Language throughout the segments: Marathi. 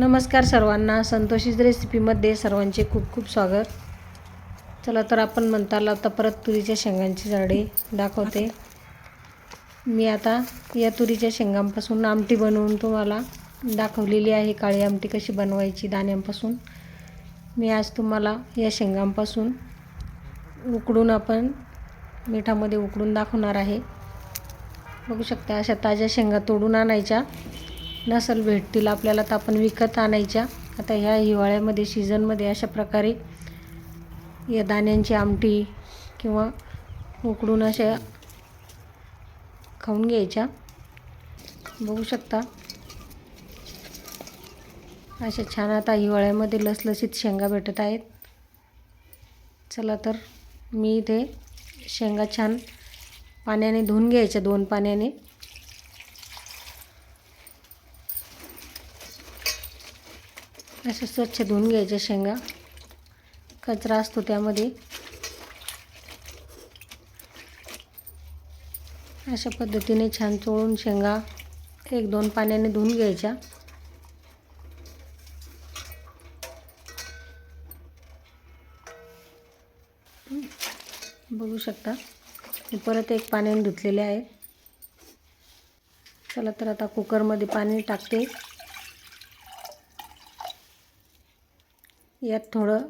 नमस्कार सर्वांना. संतोषीच रेसिपीमध्ये सर्वांचे खूप खूप स्वागत. चला तर आपण म्हणता आता परत तुरीच्या शेंगांची झाडे दाखवते. मी आता या तुरीच्या शेंगांपासून आमटी बनवून तुम्हाला दाखवलेली आहे. काळी आमटी कशी बनवायची दाण्यांपासून मी आज तुम्हाला या शेंगांपासून उकडून आपण मिठामध्ये उकडून दाखवणार आहे. बघू शकता अशा ताज्या शेंगा तोडून आणायच्या. नसल भेटतील आपल्याला तर आपण विकत आणायच्या. आता ह्या हिवाळ्यामध्ये सीझनमध्ये अशा प्रकारे या दाण्यांची आमटी किंवा उकडून अशा खाऊन घ्यायच्या. बघू शकता. अशा छान आता हिवाळ्यामध्ये लसलसीत शेंगा भेटत आहेत. चला तर मी इथे शेंगा छान पाण्याने धुवून घ्यायच्या दोन पाण्याने. अशा स्वच्छ धुवून घ्यायच्या शेंगा. कचरा असतो त्यामध्ये. अशा पद्धतीने छान चोळून शेंगा एक दोन पाण्याने धुवून घ्यायच्या. बघू शकता. मी परत एक पाण्याने धुतलेले आहे. चला तर आता कुकरमध्ये पाणी टाकते. यात थोडं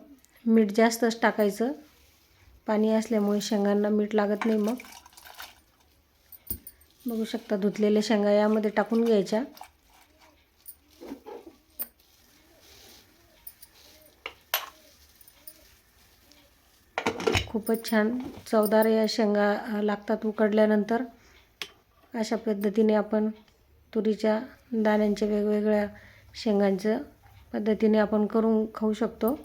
मीठ जास्तच टाकायचं. पाणी असल्यामुळे शेंगांना मीठ लागत नाही मग. बघू शकता धुतलेल्या शेंगा यामध्ये टाकून घ्यायच्या. खूपच छान चवदार या शेंगा लागतात उकडल्यानंतर. अशा पद्धतीने आपण तुरीच्या दाण्यांच्या वेगवेगळ्या शेंगांचं पद्धतीने आपण करून खाऊ शकतो.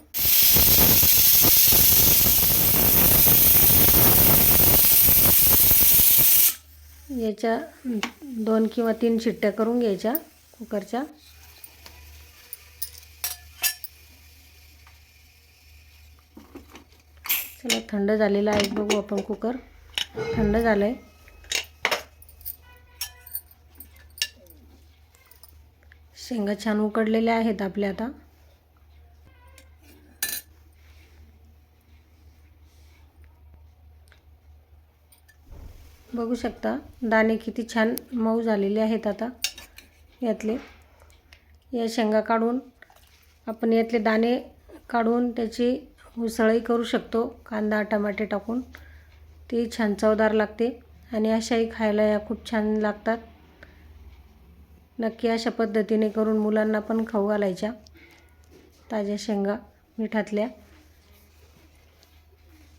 याच्या दोन किंवा तीन शिट्ट्या करून घ्यायच्या कुकरच्या. चला थंड झालेला आहे. बघू आपण कुकर. थंड झालं आहे शेंगा छान उकडलेल्या आहेत आपल्या आता. बघू शकता दाणे किती छान मऊ झालेले आहेत आता यातले. या शेंगा काढून आपण यातले दाणे काढून त्याची उसळही करू शकतो कांदा टमाटे टाकून. ती छान चवदार लागते आणि अशाही खायला या खूप छान लागतात. नक्की अशा पद्धतीने करून मुलांना पण खाऊ घालायच्या. ताज्या शेंगा मिठातल्या.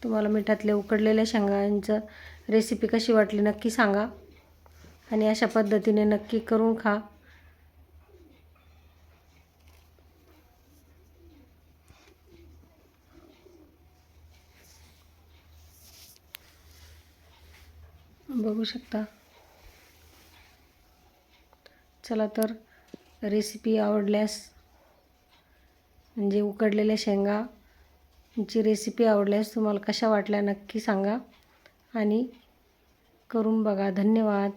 तुम्हाला मिठातल्या उकडलेल्या शेंगांचं रेसिपी कशी वाटली नक्की सांगा. आणि अशा पद्धतीने नक्की करून खा. बघू शकता. चला तर रेसिपी आवडल्यास म्हणजे उकडलेल्या शेंगाची रेसिपी आवडल्यास तुम्हाला कशा वाटल्या नक्की सांगा. आणि करून बघा. धन्यवाद.